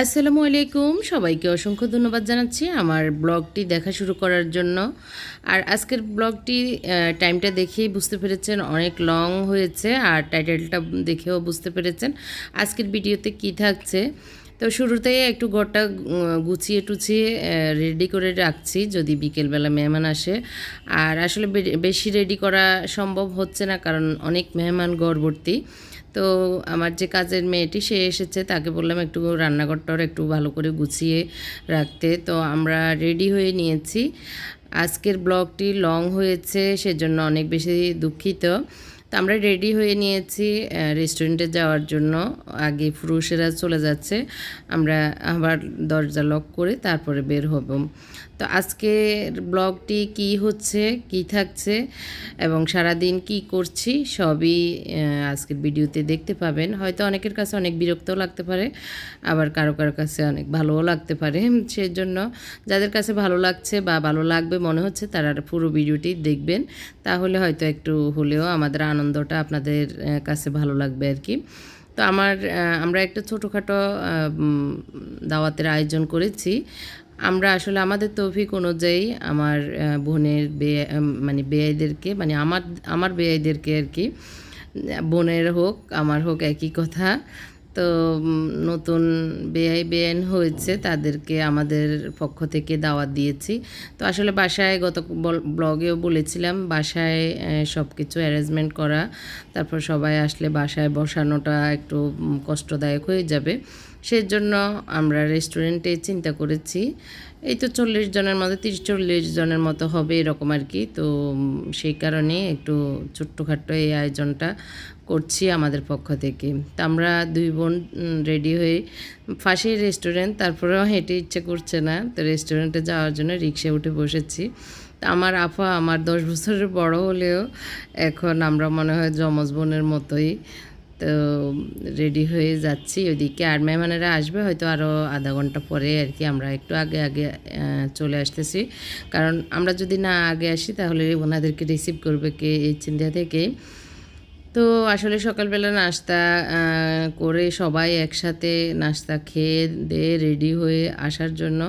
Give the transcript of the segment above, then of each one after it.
আসসালামু আলাইকুম। সবাইকে অসংখ্য ধন্যবাদ জানাচ্ছি আমার ব্লগটি দেখা শুরু করার জন্য। আর আজকের ব্লগটি টাইমটা দেখেই বুঝতে পেরেছেন, অনেক লং হয়েছে আর টাইটেলটা দেখেও বুঝতে পেরেছেন আজকের ভিডিওতে কি থাকছে। তো শুরুতেই একটু ঘরটা গুছিয়ে টুছিয়ে রেডি করে রাখছি যদি বিকেলবেলা মেহমান আসে। আর আসলে বেশি রেডি করা সম্ভব হচ্ছে না কারণ অনেক মেহমান গড়বর্তী তো আমার যে কাজের মেয়েটি, সে এসেছে, তাকে বললাম একটু রান্নাঘরটার একটু ভালো করে গুছিয়ে রাখতে। তো আমরা রেডি হয়ে নিয়েছি। আজকের ব্লগটি লং হয়েছে, সেজন্য অনেক বেশি দুঃখিত। তো আমরা রেডি হয়ে নিয়েছি রেস্টুরেন্টে যাওয়ার জন্য। আগে পুরুষেরা চলে যাচ্ছে, আমরা আবার দরজা লক করে তারপরে বের হব। তো আজকের ব্লগটি কি হচ্ছে, কি থাকছে এবং সারাদিন কি করছি সবই আজকের ভিডিওতে দেখতে পাবেন। হয়তো অনেকের কাছে অনেক বিরক্তও লাগতে পারে, আবার কারও কারও কাছে অনেক ভালোও লাগতে পারে। সেজন্য যাদের কাছে ভালো লাগছে বা ভালো লাগবে, মনে হচ্ছে তারা পুরো ভিডিওটি দেখবেন। তাহলে হয়তো একটু হলেও আমাদের আনন্দটা আপনাদের কাছে ভালো লাগবে আর কি। তো আমার আমরা একটা ছোটোখাটো দাওয়াতের আয়োজন করেছি। আমরা আসলে আমাদের তৌফিক অনুযায়ী আমার বোনের বে মানে বেয়াইদেরকে মানে আমার আমার বেয়াইদেরকে আর কি, বোনের হোক, আমার হোক, একই কথা। তো নতুন বেআই, বেআইন হয়েছে, তাদেরকে আমাদের পক্ষ থেকে দাওয়াত দিয়েছি। তো আসলে বাসায় গত বল- ব্লগেও বলেছিলাম, বাসায় সব কিছু অ্যারেঞ্জমেন্ট করা, তারপর সবাই আসলে বাসায় বসানোটা একটু কষ্টদায়ক হয়ে যাবে। সেজন্য আমরা রেস্টুরেন্টে চিন্তা করেছি এই তো চল্লিশ জনের মধ্যে, তিরিশ চল্লিশ জনের মতো হবে এরকম আর কি। তো সেই কারণে একটু ছোট্টখাট্ট এই আয়োজনটা করছি আমাদের পক্ষ থেকে। তো আমরা দুই বোন রেডি হয়ে ফাঁসেই রেস্টুরেন্ট তারপরেও হেঁটে ইচ্ছে করছে না। তো রেস্টুরেন্টে যাওয়ার জন্য রিক্সায় উঠে বসেছি। আমার আফা আমার দশ বছরের বড় হলেও এখন আমরা মনে হয় যমজ বোনের মতোই তো রেডি হয়ে যাচ্ছি ওইদিকে। আর মেহমানেরা আসবে হয়তো আরও আধা ঘণ্টা পরে আর কি। আমরা একটু আগে আগে চলে আসতেছি। কারণ আমরা যদি না আগে আসি, তাহলে ওনাদেরকে রিসিভ করবে কে? এই চিন্তা থেকেই তো আসলে সকালবেলা নাস্তা করে সবাই একসাথে নাস্তা খেয়ে দিয়ে রেডি হয়ে আসার জন্য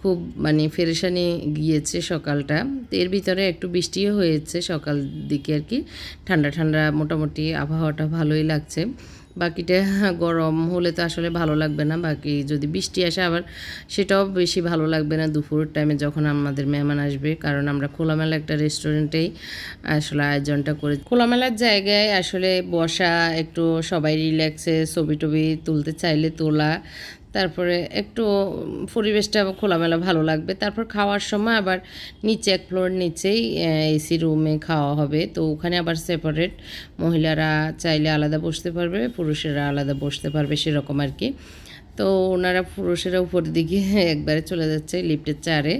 খুব মানে ফেরেশানি গিয়েছে সকালটা। তো এর ভিতরে একটু বৃষ্টিও হয়েছে সকাল দিকে আর কি। ঠান্ডা ঠান্ডা মোটামুটি আবহাওয়াটা ভালোই লাগছে। বাকিটা গরম হলে তো আসলে ভালো লাগবে না। বাকি যদি বৃষ্টি আসে আবার সেটাও বেশি ভালো লাগবে না দুপুরের টাইমে যখন আমাদের মেহমান আসবে। কারণ আমরা খোলামেলা একটা রেস্টুরেন্টেই আসলে আয়োজনটা করে খোলামেলার জায়গায় আসলে বসা, একটু সবাই রিল্যাক্সে ছবি টবি তুলতে চাইলে তোলা তারপরে একটু পরিবেশটা খোলামেলা ভালো লাগবে। তারপর খাওয়ার সময় আবার নিচে এক ফ্লোর নিচেই এসি রুমে খাওয়া হবে। তো ওখানে আবার সেপারেট মহিলারা চাইলে আলাদা বসতে পারবে, পুরুষেরা আলাদা বসতে পারবে, সেরকম আর কি। তো ওনারা পুরুষেরা উপরের দিকে একবারে চলে যাচ্ছে লিফটের চারে।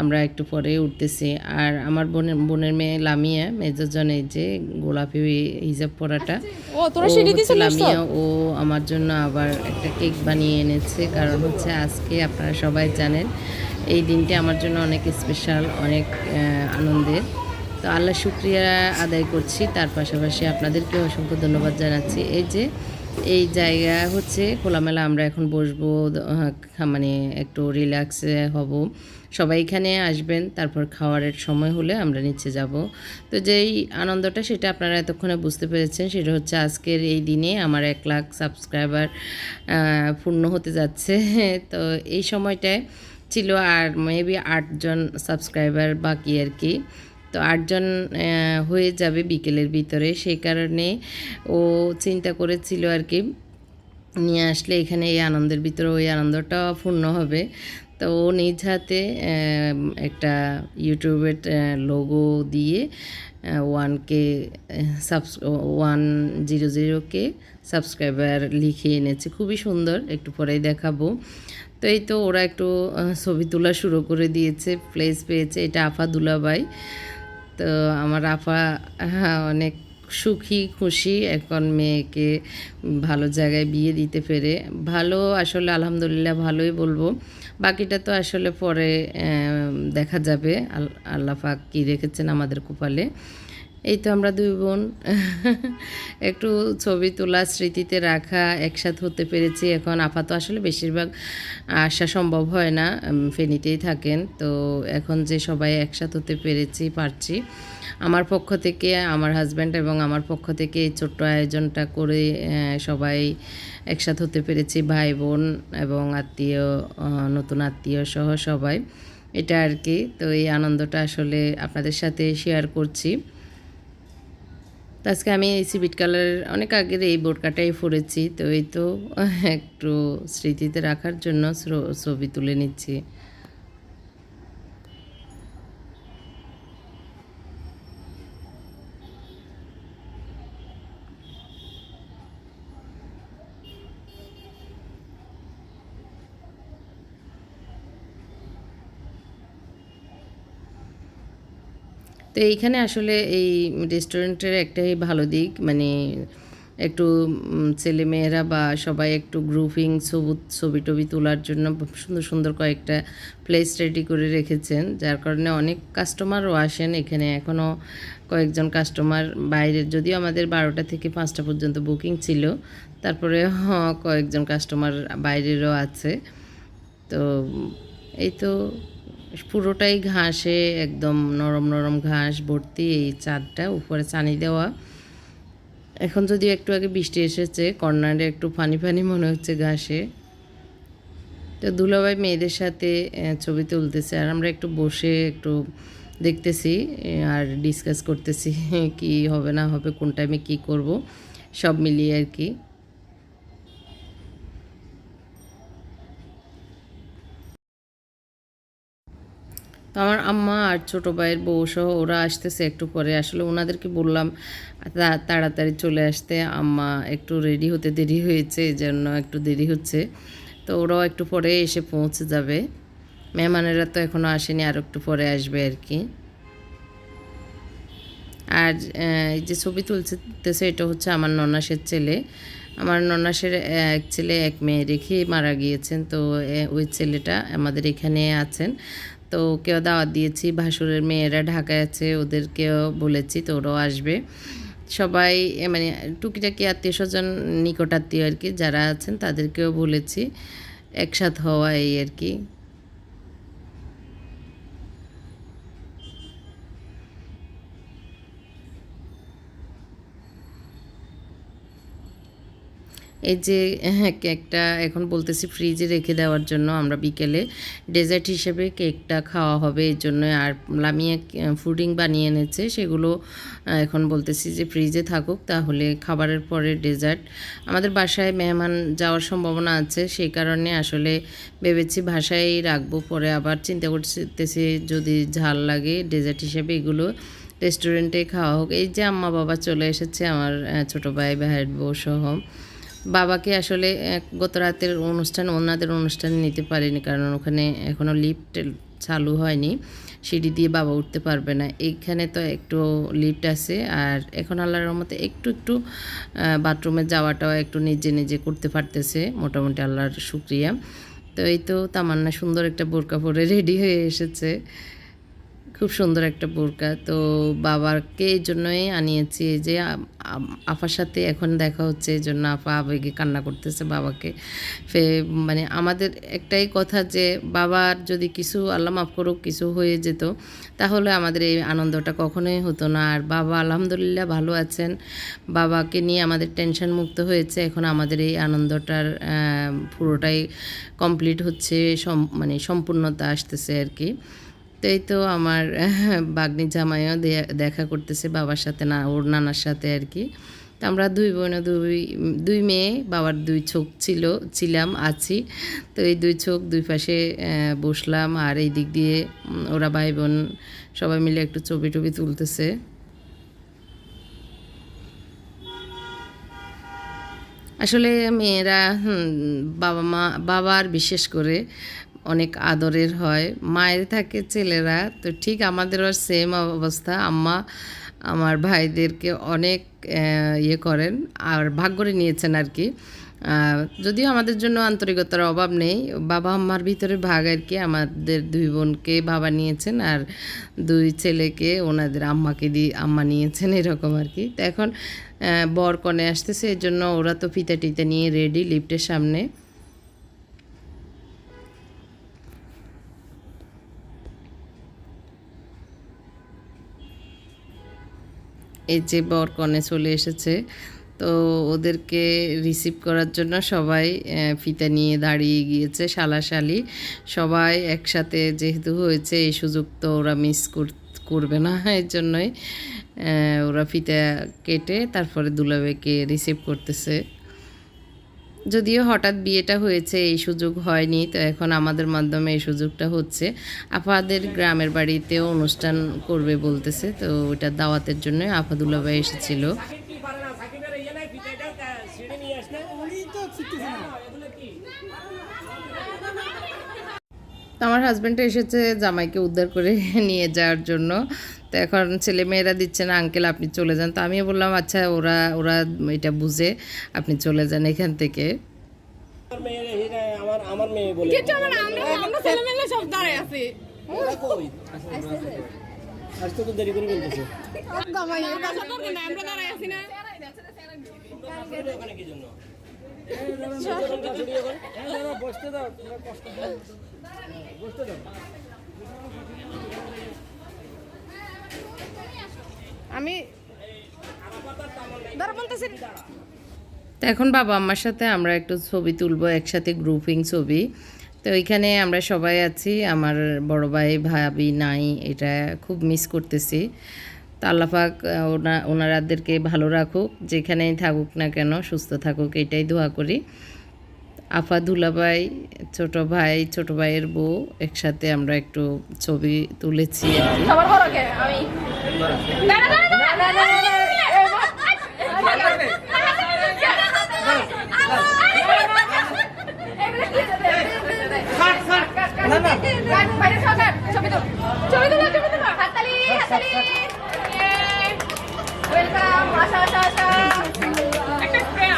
আমরা একটু পরে উঠতেছি। আর আমার বোনের বোনের মেয়ে লামিয়া মেজরজন এই যে গোলাপি হিজাব পরাটা আসছো? লামিয়া। ও আমার জন্য আবার একটা কেক বানিয়ে এনেছে। কারণ হচ্ছে আজকে আপনারা সবাই জানেন এই দিনটি আমার জন্য অনেক স্পেশাল অনেক আনন্দের। তো আল্লাহ শুক্রিয়া আদায় করছি। তার পাশাপাশি আপনাদেরকে অসংখ্য ধন্যবাদ জানাচ্ছি। এই যে এই জায়গা হচ্ছে খোলামেলা, আমরা এখন বসবো মানে একটু রিল্যাক্সে হব। সবাই এখানে আসবেন, তারপর খাওয়ারের সময় হলে আমরা নিচে যাব। তো যেই আনন্দটা সেটা আপনারা এতক্ষণে বুঝতে পেরেছেন, সেটা হচ্ছে আজকের এই দিনে আমার এক লাখ সাবস্ক্রাইবার পূর্ণ হতে যাচ্ছে। তো এই সময়টায় ছিল আর মেবি আটজন সাবস্ক্রাইবার বাকি আর কি। তো আটজন হয়ে যাবে বিকেলের ভিতরে। সেই কারণে ও চিন্তা করেছিল আর কি, নিয়ে আসলে এখানে এই আনন্দের ভিতরে ওই আনন্দটা পূর্ণ হবে। তো ও নিজ হাতে একটা ইউটিউবের লোগো দিয়ে ওয়ানকে, সাবস, ওয়ান জিরো জিরোকে সাবস্ক্রাইবার লিখে এনেছে। খুবই সুন্দর, একটু পরেই দেখাবো। তো এই তো ওরা একটু ছবি তোলা শুরু করে দিয়েছে, প্লেস পেয়েছে। এটা আফা দুলাবাই তো আমার আপা হ্যাঁ, অনেক সুখী খুশি। এখন মেয়েকে ভালো জায়গায় বিয়ে দিতে পেরে ভালো আসলে আলহামদুলিল্লাহ ভালোই বলব। বাকিটা তো আসলে পরে দেখা যাবে। আল- আল্লাহ পাক কী রেখেছেন আমাদের কপালে। এই তো আমরা দুই বোন। একটু ছবি তোলা স্মৃতিতে রাখা, একসাথে হতে পেরেছি। এখন আপাতত আসলে বেশিরভাগ আসা সম্ভব হয় না ফেনীতেই থাকেন। তো এখন যে সবাই একসাথে হতে পেরেছি, পারছি। আমার পক্ষ থেকে, আমার হাজব্যান্ড এবং আমার পক্ষ থেকে এই ছোট্ট আয়োজনটা করে সবাই একসাথে হতে পেরেছি। ভাই, বোন এবং আত্মীয় নতুন আত্মীয় সহ সবাই। এটা আর কি। তো এই আনন্দটা আসলে আপনাদের সাথে শেয়ার করছি। আজকে আমি এই সিবিট কালার অনেক আগের এই বোরকাটাই পরেছি, তো এই তো একটু স্মৃতিতে রাখার জন্য ছবি তুলে নিচ্ছি। তো এইখানে আসলে এই রেস্টুরেন্টের একটাই ভালো দিক মানে একটু ছেলেমেয়েরা বা সবাই একটু গ্রুপিং ছবি ছবি টবি তোলার জন্য সুন্দর সুন্দর কয়েকটা প্লেস রেডি করে রেখেছেন, যার কারণে অনেক কাস্টমারও আসেন এখানে। এখনও কয়েকজন কাস্টমার বাইরের, যদিও আমাদের বারোটা থেকে পাঁচটা পর্যন্ত বুকিং ছিল, তারপরে কয়েকজন কাস্টমার বাইরেরও আছে। তো, এই তো পুরোটাই ঘাসে, একদম নরম নরম ঘাস ভর্তি এই চাঁদটা, উপরে চানি দেওয়া। এখন যদি একটু আগে বৃষ্টি এসেছে, কর্নারে একটু ফানি ফানি মনে হচ্ছে ঘাসে। তো দুলাভাই মেয়েদের সাথে ছবি তুলতেছে, আর আমরা একটু বসে একটু দেখতেছি আর ডিসকাস করতেছি কি হবে না হবে, কোন টাইমে কি করব, সব মিলিয়ে আর কি। তো আমার আম্মা আর ছোটো ভাইয়ের বউ সহ ওরা আসতেছে একটু পরে। আসলে ওনাদেরকে বললাম তাড়াতাড়ি চলে আসতে। আম্মা একটু রেডি হতে দেরি হয়েছে, এই জন্য একটু দেরি হচ্ছে। তো ওরাও একটু পরে এসে পৌঁছে যাবে। মেহমানেরা তো এখনও আসেনি, আর একটু পরে আসবে আর কি। আর এই যে ছবি তুলতেছে, এটা হচ্ছে আমার ননাসের ছেলে। আমার ননাসের এক ছেলে, এক মেয়ে রেখে মারা গিয়েছেন। তো ওই ছেলেটা আমাদের এখানে আছেন। তো ওকেও দাওয়াত দিয়েছি। ভাসুরের মেয়েরা ঢাকায় আছে, ওদেরকেও বলেছি তো ওরাও আসবে। সবাই মানে টুকিটাকি আত্মীয় স্বজন নিকট আত্মীয় আর কি, যারা আছেন তাদেরকেও বলেছি। একসাথ হওয়া এই আর কি। এই যে হ্যাঁ, কেকটা এখন বলতেছি ফ্রিজে রেখে দেওয়ার জন্য আমরা বিকেলে ডেজার্ট হিসেবে কেকটা খাওয়া হবে এই জন্য। আর লামিয়া ফুডিং বানিয়ে এনেছে সেগুলো এখন বলতেছি যে ফ্রিজে থাকুক তাহলে খাবারের পরে ডেজার্ট আমাদের বাসায় মেহমান যাওয়ার সম্ভাবনা আছে সেই কারণে আসলে ভেবেছি বাসায় রাখব পরে আবার চিন্তা করতেছি যদি ঝাল লাগে ডেজার্ট হিসেবে এগুলো রেস্টুরেন্টে খাওয়া হোক। এই যে আম্মা বাবা চলে এসেছে আমার ছোটো ভাই ভাইয়ের বউ সহ। বাবাকে আসলে গত রাতের অনুষ্ঠান ওনাদের অনুষ্ঠানে নিতে পারিনি কারণ ওখানে এখনও লিফট চালু হয়নি। সিঁড়ি দিয়ে বাবা উঠতে পারবে না। এইখানে তো একটু লিফট আছে আর এখন আল্লাহর রহমতে একটু একটু বাথরুমে যাওয়াটাও একটু নিজে নিজে করতে পারতেছে। মোটামুটি আল্লাহর শুক্রিয়া। তো এই তো তামান্না সুন্দর একটা বোরকা পরে রেডি হয়ে এসেছে। খুব সুন্দর একটা বোরকা। তো বাবাকে এই জন্যই আনিয়েছি যে আপার সাথে এখন দেখা হচ্ছে এই জন্য আপা আবেগে কান্না করতেছে বাবাকে। ফে মানে আমাদের একটাই কথা যে, বাবার যদি কিছু, আল্লাহ মাফ করুক, কিছু হয়ে যেত, তাহলে আমাদের এই আনন্দটা কখনোই হতো না। আর বাবা আলহামদুলিল্লাহ ভালো আছেন। বাবাকে নিয়ে আমাদের টেনশন মুক্ত হয়েছে। এখন আমাদের এই আনন্দটার পুরোটাই কমপ্লিট হচ্ছে মানে সম্পূর্ণতা আসতেছে আর কি। তো এই তো আমার বাগনি জামাইও দেখা করতেছে বাবার সাথে না, ওর নানার সাথে আর কি। তো আমরা দুই বোন দুই দুই মেয়ে, বাবার দুই চোখ ছিল, ছিলাম, আছি। তো এই দুই চোখ দুই পাশে বসলাম আর এই দিক দিয়ে ওরা ভাই বোন সবাই মিলে একটু ছবি টবি তুলতেছে। আসলে মেয়েরা বাবা মা বাবার বিশেষ করে অনেক আদরের হয়। মায়ের থাকে ছেলেরা, তো ঠিক আমাদেরও সেম অবস্থা। আম্মা আমার ভাইদেরকে অনেক ইয়ে করেন আর ভাগ করে নিয়েছেন আর কি। যদিও আমাদের জন্য আন্তরিকতার অভাব নেই। বাবা আম্মার ভিতরে ভাগ আর কি। আমাদের দুই বোনকে বাবা নিয়েছেন আর দুই ছেলেকে ওনাদের আম্মাকে দিয়ে আম্মা নিয়েছেন এরকম আর কি। তো এখন বর কনে আসতেছে এর জন্য ওরা তো ফিতা টিতা নিয়ে রেডি লিফটের সামনে। এই যে বর কনে চলে এসেছে। তো ওদেরকে রিসিভ করার জন্য সবাই ফিতা নিয়ে দাঁড়িয়ে গিয়েছে শালাশালি। সবাই একসাথে যেহেতু হয়েছে, এই সুযোগ তো ওরা মিস করবে না এর জন্যই ওরা ফিতা কেটে তারপরে দুলাবেকে রিসিভ করতেছে। যদিও হঠাৎ বিয়েটা হয়েছে, এই সুযোগ হয়নি, তো এখন আমাদের মাধ্যমে এই সুযোগটা হচ্ছে। আপাদের গ্রামের বাড়িতেও অনুষ্ঠান করবে বলতেছে, তো ওটা দাওয়াতের জন্য আপাদুল্লা ভাই এসেছিল। আমার হাজব্যান্ড এসেছে জামাইকে উদ্ধার করে নিয়ে যাওয়ার জন্য। তো এখন ছেলে মেয়েরা দিচ্ছে না আঙ্কেল আপনি চলে যান। তো আমিও বললাম আচ্ছা ওরা ওরা এটা বুঝে আপনি চলে যান এখান থেকে। আমার আমার আমার মেয়ে বলে আমরা আমরা আমরা ছেলেমেয়েরা সব দাঁড়ায় আছি। আসতে তো দেরি করে বলতেছে। জামাই এর কাছে তো না আমরা দাঁড়ায় আছি না ওখানে কি জন্য বসতে দাও। কষ্ট বসতে দাও। আমি তো এখন বাবা আমার সাথে আমরা একটু ছবি তুলবো একসাথে গ্রুপিং ছবি। তো ওইখানে আমরা সবাই আছি আমার বড় ভাই ভাবি নাই এটা খুব মিস করতেছি। তো আল্লাপাক ওনা ওনারাদেরকে ভালো রাখুক যেখানেই থাকুক না কেন সুস্থ থাকুক এটাই দোয়া করি। আফা দুলাভাই ছোট ভাই ছোট ভাইয়ের বউ একসাথে আমরা একটু ছবি তুলেছি। আর কি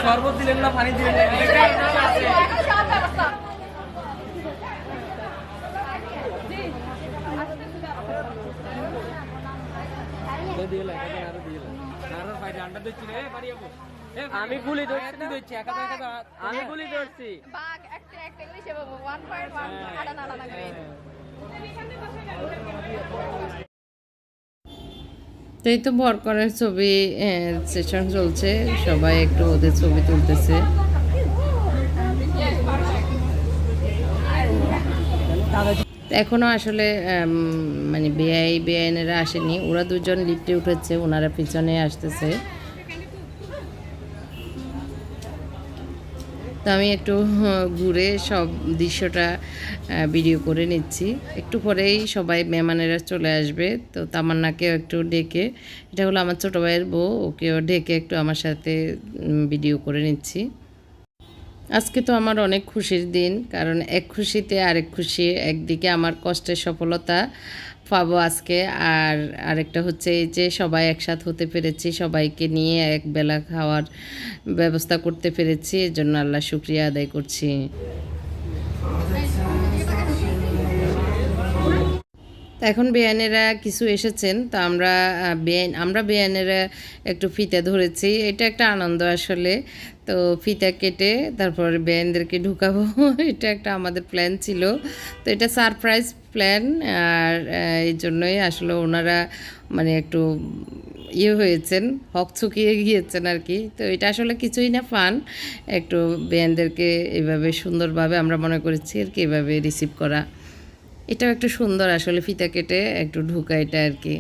শরবত দিলেন না পানি দিলেন আমি গুলি ধরছি আমি গুলি ধরছি। বাঘ একটা একটা করে সে 1.1 আড়া নাড়া লাগবে তো এই তো বরকনের ছবি সেশন চলছে। সবাই একটু ওদের ছবি তুলতেছে। তো এখনও আসলে মানে বেআই, বেআইনেরা আসেনি। ওরা দুজন লিফটে উঠেছে, ওনারা পিছনে আসতেছে। তো আমি একটু ঘুরে সব দৃশ্যটা ভিডিও করে নিচ্ছি। একটু পরেই সবাই মেহমানেরা চলে আসবে। তো তামান্নাকেও একটু ডেকে, এটা হলো আমার ছোটো ভাইয়ের বউ, ওকেও ডেকে একটু আমার সাথে ভিডিও করে নিচ্ছি। আজকে তো আমার অনেক খুশির দিন, কারণ এক খুশিতে আরেক খুশি, একদিকে আমার কষ্টের সফলতা পাবো আজকে, আর আরেকটা হচ্ছে এই যে সবাই একসাথ হতে পেরেছি, সবাইকে নিয়ে এক বেলা খাওয়ার ব্যবস্থা করতে পেরেছি, এর জন্য আল্লাহ শুক্রিয়া আদায় করছি। তো এখন বেয়ানেরা কিছু এসেছেন, তো আমরা বেআইন, আমরা বেয়ানেরা একটু ফিতা ধরেছি। এটা একটা আনন্দ আসলে। তো ফিতা কেটে তারপর বেয়ানদেরকে ঢুকাবো, এটা একটা আমাদের প্ল্যান ছিল। তো এটা সারপ্রাইজ প্ল্যান, আর এই জন্যই আসলে ওনারা মানে একটু ইয়ে হয়েছেন, হক চুকিয়ে গিয়েছেন আর কি। তো এটা আসলে কিছুই না ফান, একটু বেয়ানদেরকে এভাবে সুন্দরভাবে আমরা মনে করেছি আর কি, এভাবে রিসিভ করা। এটাও একটু সুন্দর আসলে ফিতা কেটে একটু ঢুকা এটা আর কি।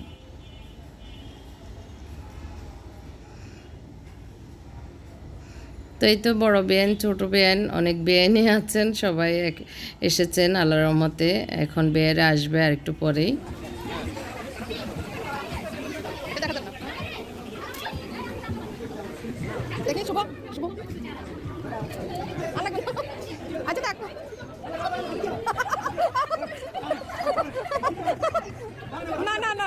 তো এই তো বড় বেয়ান ছোট বেয়ান অনেক বেয়ানই আছেন, সবাই এসেছেন আল্লাহ রহমতে। এখন বেয়ারে আসবে আর একটু পরেই দেখি শুভ শুভ আলাগ আচ্ছা দেখ না না না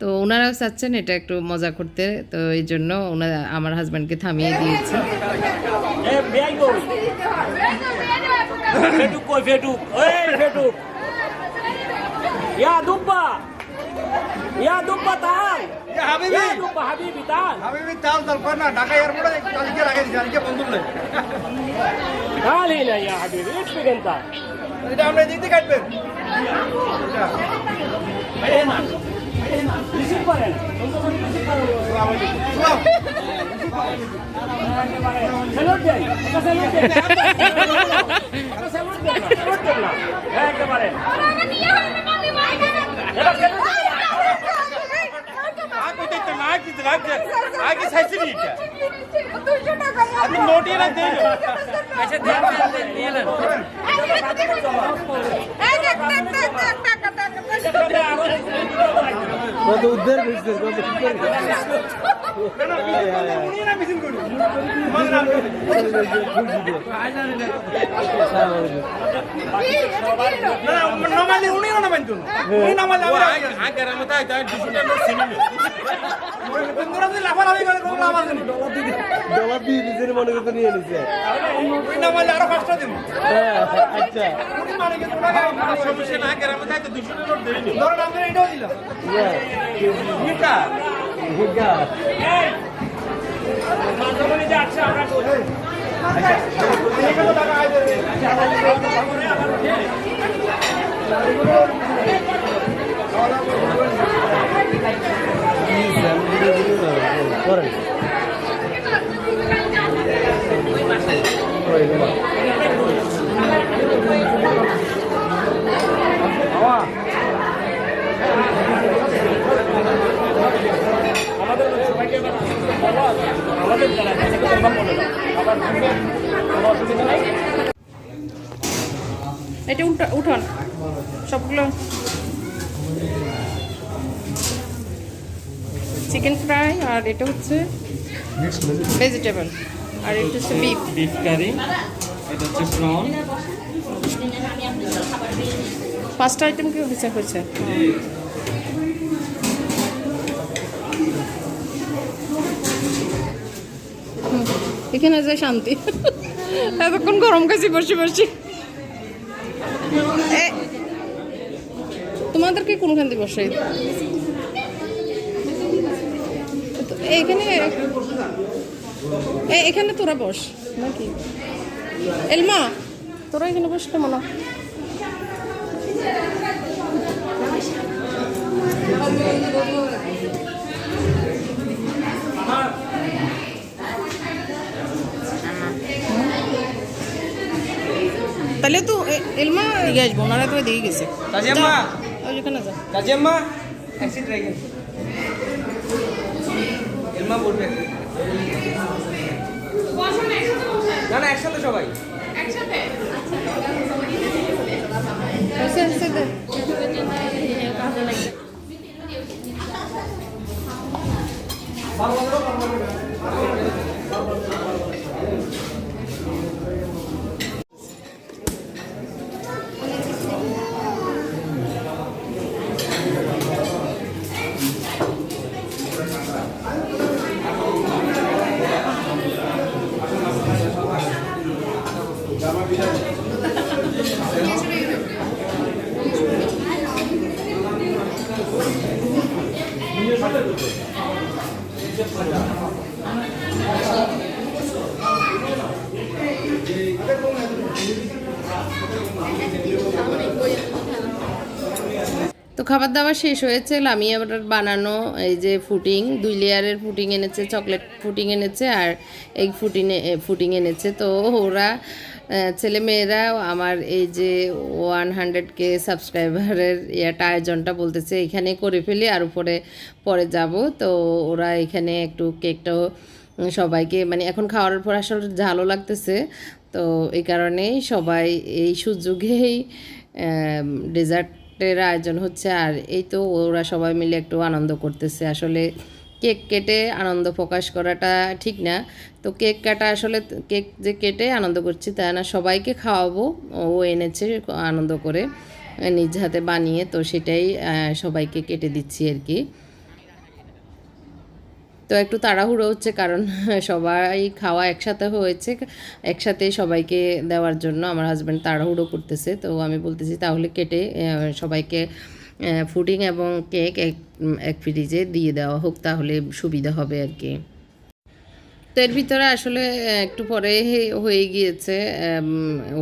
তো ওনারাও চাচ্ছেন এটা একটু মজা করতে তো এই জন্য ওনারা আমার হাজব্যান্ডকে থামিয়ে দিয়েছে। ইয়া ইয়া. ইয়া ঢাকা একেবারে এবার স্যালুট দেন আগে দেখতে না কি রাখছে আগে সাইছে নি এটা দুইশো টাকা আপনি নোট এনে দেন আচ্ছা দেন দেন নিয়ে নেন এই দেখ দেখ দেখ দেখ টাকা টাকা কত উদ্ধার করছিস কত উদ্ধার উনি না মিছিল করুন মানে না না নমালি উনি না মানতো উনি নমালি আমি আগে রামতা তাই ডিসিশন সিনি তোমরা যদি লাফালাফি করে কোনো লাভ আছে না ডলা দিয়ে দিছে মনে করতে নিয়ে নিছে আরও পাঁচটা দিন হ্যাঁ আচ্ছা মানে সমস্যা না আগে রামতা তো 200 নোট দেই নি এটাও দিলাম করেন আমাদের সবাইকে এবার বলো, আমাদের যারা আছে, তাদেরকে এবার বলে দাও। আবার কোনো অসুবিধা নাই এটা উঠা উঠান। সবগুলো। চিকেন ফ্রাই আর এটা হচ্ছে ভেজিটেবল আর এটা হচ্ছে বিফ বিফ কারি এটা হচ্ছে প্রন পাঁচটা আইটেম কি হয়েছে হয়েছে এখানে যে শান্তি। এতক্ষণ গরম কাছে বসে বসে। তোমাদেরকে কোনখান দিয়ে বসে? এখানে এখানে তোরা বস, নাকি? এলমা, তোরা এখানে বসতে মনে হয়। তাহলে তো এলমা এগিয়ে আসব ওনারা তো দিয়ে গেছে কাজিয়াম্মা। যা, ওই যেখানে যা কাজিয়াম্মা অ্যাক্সিড রাখেন এলমা বলবে না না একসাথে সবাই হয়েছে, খাবার দাবার শেষ হয়েছে লামিয়া বাটার বানানো এই যে ফুটিং দুই লেয়ারের ফুটিং এনেছে চকলেট ফুটিং এনেছে আর এই ফুটিং ফুটিং এনেছে। তো ওরা আহ, ছেলেমেয়েরাও আমার এই যে ওয়ান হান্ড্রেড কে সাবস্ক্রাইবারের ইয়াটা আয়োজনটা বলতেছে এখানে করে ফেলি আর উপরে পরে যাব। তো ওরা এখানে একটু কেকটাও সবাইকে মানে এখন খাওয়ার পর আসলে ঝালও লাগতেছে। তো এই কারণেই সবাই এই সুযোগেই ডেজার্টের আয়োজন হচ্ছে আর এই তো ওরা সবাই মিলে একটু আনন্দ করতেছে। আসলে কেক কেটে আনন্দ প্রকাশ করাটা ঠিক না। তো কেক কাটা আসলে কেক যে কেটে আনন্দ করছি তা না, সবাইকে খাওয়াবো। ও এনেছে আনন্দ করে, নিজ হাতে বানিয়ে, তো সেটাই সবাইকে কেটে দিচ্ছি আর কি। তো একটু তাড়াহুড়ো হচ্ছে কারণ সবাই খাওয়া একসাথে হয়েছে, একসাথে সবাইকে দেওয়ার জন্য আমার হাজব্যান্ড তাড়াহুড়ো করতেছে। তো আমি বলতেছি, তাহলে কেটে সবাইকে ফুডিং এবং কেক এক এক ফ্রিজে দিয়ে দেওয়া হোক, তাহলে সুবিধা হবে আর কি তো এর ভিতরে আসলে একটু পরে হয়ে গিয়েছে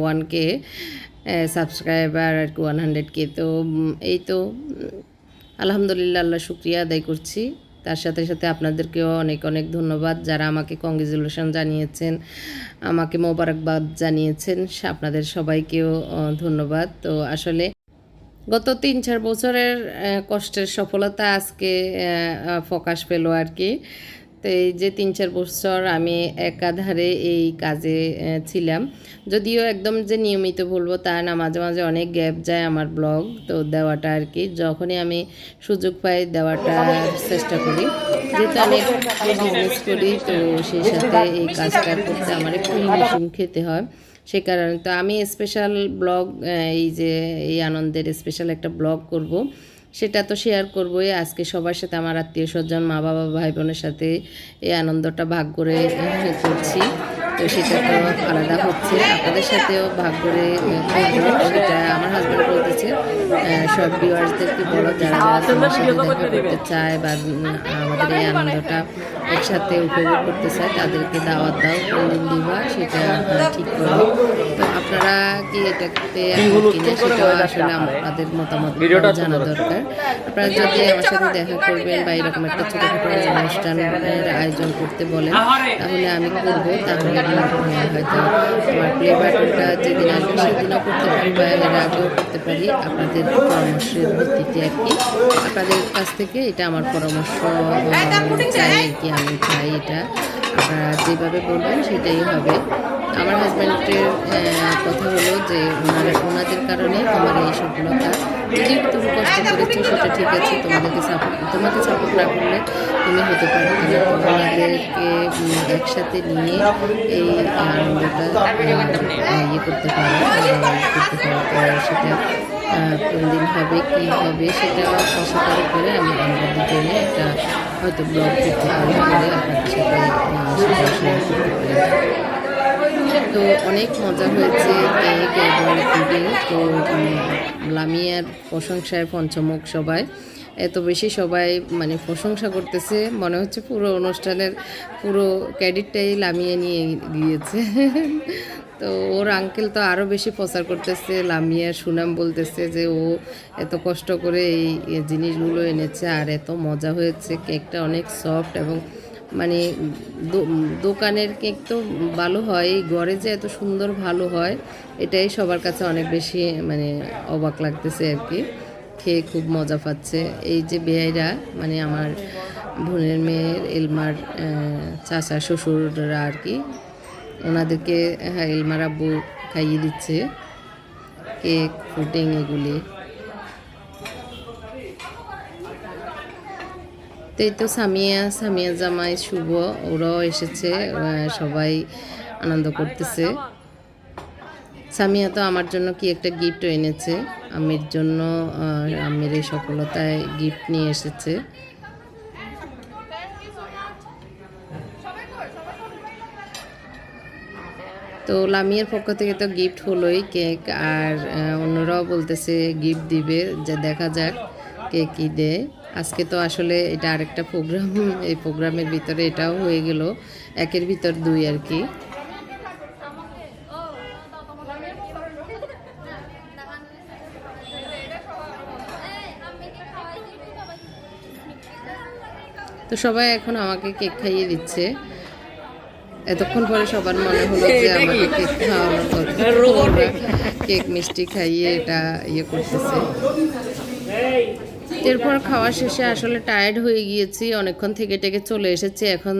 ওয়ান কে সাবস্ক্রাইবার আর কি ওয়ান হান্ড্রেড কে তো এই তো আলহামদুলিল্লাহ, আল্লাহ শুক্রিয়া আদায় করছি। তার সাথে সাথে আপনাদেরকেও অনেক অনেক ধন্যবাদ যারা আমাকে কংগ্রেচুলেশন জানিয়েছেন, আমাকে মোবারকবাদ জানিয়েছেন। আপনাদের সবাইকেও ধন্যবাদ। তো আসলে গত তিন, চার বছরের কষ্টের সফলতা আজকে প্রকাশ পেল আর কি। তো এই যে তিন চার বছর আমি একাধারে এই কাজে ছিলাম। যদিও একদম যে নিয়মিত বলব তা না, মাঝে মাঝে অনেক গ্যাপ যায় আমার ব্লগ, তো দেওয়াটা আর কি। যখনই আমি সুযোগ পাই দেওয়াটা চেষ্টা করি। যেহেতু আমি বিজনেস করি, তো সেই সাথে এই কাজটা করতে আমার একটু হিমশিম খেতে হয়। সে কারণে তো আমি স্পেশাল ব্লগ এই যে এই আনন্দের স্পেশাল একটা ব্লগ করব। সেটা তো শেয়ার করবোই। আজকে সবার সাথে আমার আত্মীয় স্বজন মা বাবা ভাই বোনের সাথে এই আনন্দটা ভাগ করে করছি। তো সেটা তো আলাদা হচ্ছে। আপনাদের সাথেও ভাগ করে সেটা আমার হাজব্যান্ড বলতেছে সব ভিউয়ার্সদেরকে বলো? যারা যারা তোমার সাথে দেখা করতে চায় বা আমাদের এই আনন্দটা একসাথে উপভোগ করতে চায় তাদেরকে দাওয়াত দাও দিবা সেটা ঠিক করো তো আপনারা কি এটাতে কিনা সেটাও আসলে আপনাদের মতামত জানা দরকার। আপনারা যদি আমার সাথে দেখা করবেন বা এরকম একটা ছোটোখাটো অনুষ্ঠানের আয়োজন করতে বলেন তাহলে আমি করব। তাহলে আমি, হয়তো আমার প্লে বাটনটা যেদিন আসবে সেদিনও করতে পারি বা এর আগেও করতে পারি। আপনাদের পরামর্শের ভিত্তিতে আর কি। আপনাদের কাছ থেকে এটা আমার পরামর্শ চাই আর কি আমি চাই এটা। আপনারা যেভাবে বলবেন সেটাই হবে। আমার হাজব্যান্ডের কথা হলো যে ওনারা, ওনাদের কারণে তোমার এই সফলতা যদি তুমি কষ্ট করেছ, সেটা ঠিক আছে, তোমাদেরকে সাপোর্ট তোমাকে সাপোর্ট না করলে তুমি হতে পারো না। তো ওনাদেরকে একসাথে নিয়ে এই আনন্দটা ইয়ে করতে পারো করতে পারো। সেটা কোন দিন হবে, কি হবে, সেটা অস্বীকার করে আমি আমরা দুজনে একটা হয়তো ব্লগ করতে পারি করে আপনাদের সাথে শেয়ার করতে পারি। তো অনেক মজা হয়েছে কেক এবং পুডিং তো লামিয়ার প্রশংসায় পঞ্চমুখ সবাই। এত বেশি সবাই মানে প্রশংসা করতেছে। মনে হচ্ছে পুরো অনুষ্ঠানের পুরো ক্রেডিটটাই লামিয়ে নিয়ে গিয়েছে। তো ওর আঙ্কেল তো আরও বেশি প্রচার করতেছে। লামিয়ার সুনাম বলতেছে যে ও এত কষ্ট করে এই জিনিসগুলো এনেছে আর এত মজা হয়েছে। কেকটা অনেক সফট এবং মানে দোকানের কেক তো ভালো হয়, ঘরে যে এত সুন্দর ভালো হয়, এটাই সবার কাছে অনেক বেশি মানে অবাক লাগতেছে আর কি। খেয়ে খুব মজা পাচ্ছে। এই যে বেয়াইরা মানে আমার বোনের মেয়ের এলমার চাচা, শ্বশুররা আর কি, ওনাদেরকে হ্যাঁ এলমার আব্বু খাইয়ে দিচ্ছে, কেক ফুডিং এগুলি। তো এই তো সামিয়া সামিয়া জামাই শুভ, ওরাও এসেছে সবাই আনন্দ করতেছে। সামিয়া তো আমার জন্য কি একটা গিফট এনেছে, আমির জন্য আমির এই সফলতায় গিফট নিয়ে এসেছে। তো লামিয়ার পক্ষ থেকে তো গিফট হলোই কেক, আর অন্যরাও বলতেছে গিফট দিবে, যে দেখা যাক কে কী দেয়। আজকে তো আসলে এটা আরেকটা প্রোগ্রাম এই প্রোগ্রামের ভিতরে এটাও হয়ে গেল। একের ভিতর দুই আর কি। তো সবাই এখন আমাকে কেক খাইয়ে দিচ্ছে। এতক্ষণ পরে সবার মনে হলো যে আমাকে কেক খাওয়ানোর কথা। কেক মিষ্টি খাইয়ে এটা ইয়ে করতেছে। এরপর খাওয়া শেষে আসলে টায়ার্ড হয়ে গিয়েছি। অনেকক্ষণ থেকে টেকে চলে এসেছি। এখন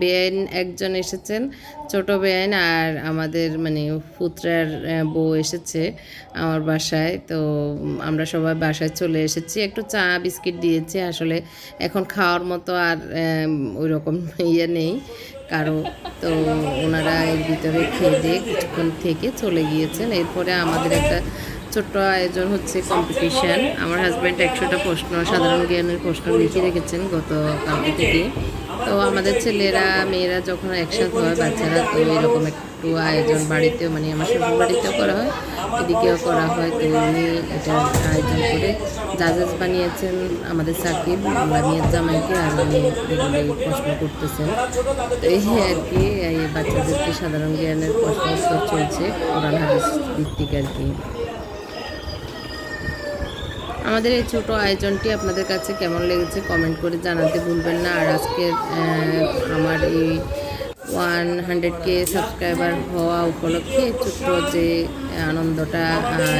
বেআইন একজন এসেছেন, ছোট বেআইন আর আমাদের মানে পুত্রার বউ এসেছে আমার বাসায়। তো আমরা সবাই বাসায় চলে এসেছি। একটু চা, বিস্কিট দিয়েছি। আসলে এখন খাওয়ার মতো আর ওই রকম ইয়ে নেই কারও। তো ওনারা এর ভিতরে খেয়ে দিয়ে কিছুক্ষণ থেকে চলে গিয়েছেন। এরপরে আমাদের একটা ছোট্ট আয়োজন হচ্ছে কম্পিটিশান আমার হাজব্যান্ড একশোটা প্রশ্ন, সাধারণ জ্ঞানের প্রশ্ন লিখে রেখেছেন গত কালকে থেকে। তো আমাদের ছেলেরা, মেয়েরা যখন একসাথে হয়, বাচ্চারা তো এরকম একটু আয়োজন বাড়িতেও মানে আমার শ্বশুর বাড়িতেও করা হয়, এদিকেও করা হয়। তো উনি এটা আয়োজন করে জাজেস বানিয়েছেন আমাদের সাকিব লামিয়ার জামাইকে আর উনি এগুলো প্রশ্ন করতেছেন। তো এই আর কি, এই বাচ্চাদেরকে সাধারণ জ্ঞানের প্রশ্ন চলছে, কোরআন হাদিস ভিত্তিক আর কি। আমাদের এই ছোট আয়োজনটি আপনাদের কাছে কেমন লেগেছে কমেন্ট করে জানাতে ভুলবেন না। আর আজকে আমার এই ওয়ান হান্ড্রেড কে সাবস্ক্রাইবার হওয়া উপলক্ষে ছোট্ট যে আনন্দটা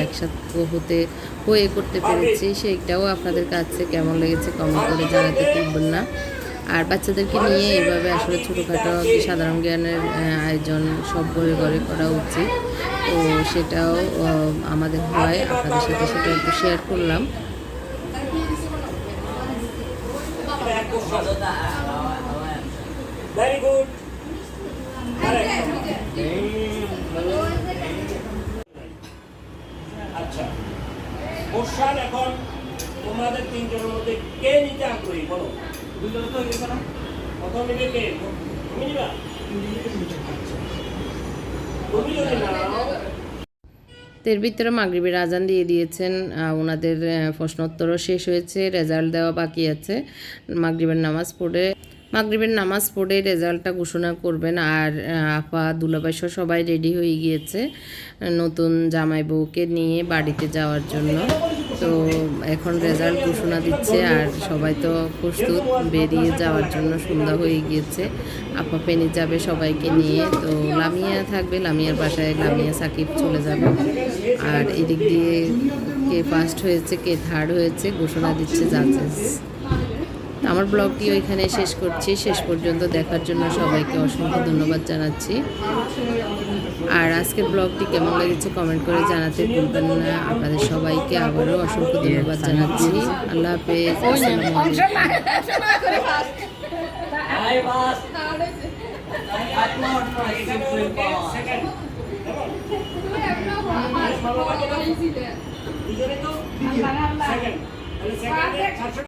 একসাথে হতে, হয়ে করতে পেরেছি, সেইটাও আপনাদের কাছে কেমন লেগেছে কমেন্ট করে জানাতে ভুলবেন না। আর বাচ্চাদেরকে নিয়ে এইভাবে আসলে ছোটোখাটো সাধারণ জ্ঞানের আয়োজন সব ঘরে ঘরে করা উচিত। তো সেটাও আমাদের হয় আপনাদের সাথে সেটা একটু শেয়ার করলাম। ভেরি গুড আচ্ছা এখন তোমাদের তিনজনের মধ্যে কে নিতে আগ্রহী বলো? প্রথম নিবে কে তুমি নিবা আচ্ছা। তুমি যদি নাও তো এর ভিতরে মাগরিবের আজান দিয়ে দিয়েছেন ওনাদের প্রশ্নোত্তরও শেষ হয়েছে, রেজাল্ট দেওয়া বাকি আছে মাগরিবের নামাজ পড়ে, মাগরিবের নামাজ পড়ে রেজাল্টটা ঘোষণা করবেন আর আপা দুলাবাই সবাই রেডি হয়ে গিয়েছে নতুন জামাই বউকে নিয়ে বাড়িতে যাওয়ার জন্য তো এখন রেজাল্ট ঘোষণা দিচ্ছে আর সবাই তো প্রস্তুত। বেরিয়ে যাওয়ার জন্য সন্ধ্যা হয়ে গিয়েছে। আপা পেনি যাবে সবাইকে নিয়ে। তো লামিয়া থাকবে। লামিয়ার বাসায় লামিয়া সাকিব চলে যাবে। আর এদিক দিয়ে কে ফার্স্ট হয়েছে, কে থার্ড হয়েছে, ঘোষণা দিচ্ছে জাজেস। আমার ব্লগটি ওইখানে শেষ করছি। শেষ পর্যন্ত দেখার জন্য সবাইকে অসংখ্য ধন্যবাদ জানাচ্ছি। আর আজকের ব্লগটি কেমন লেগেছে কমেন্ট করে জানাতে ভুলবেন না। আপনাদের সবাইকে আবারও অসংখ্য ধন্যবাদ জানাচ্ছি। আল্লাহ হাফেজ। সেকেন্ড দুজনে তো সেকেন্ড তাহলে সেকেন্ডে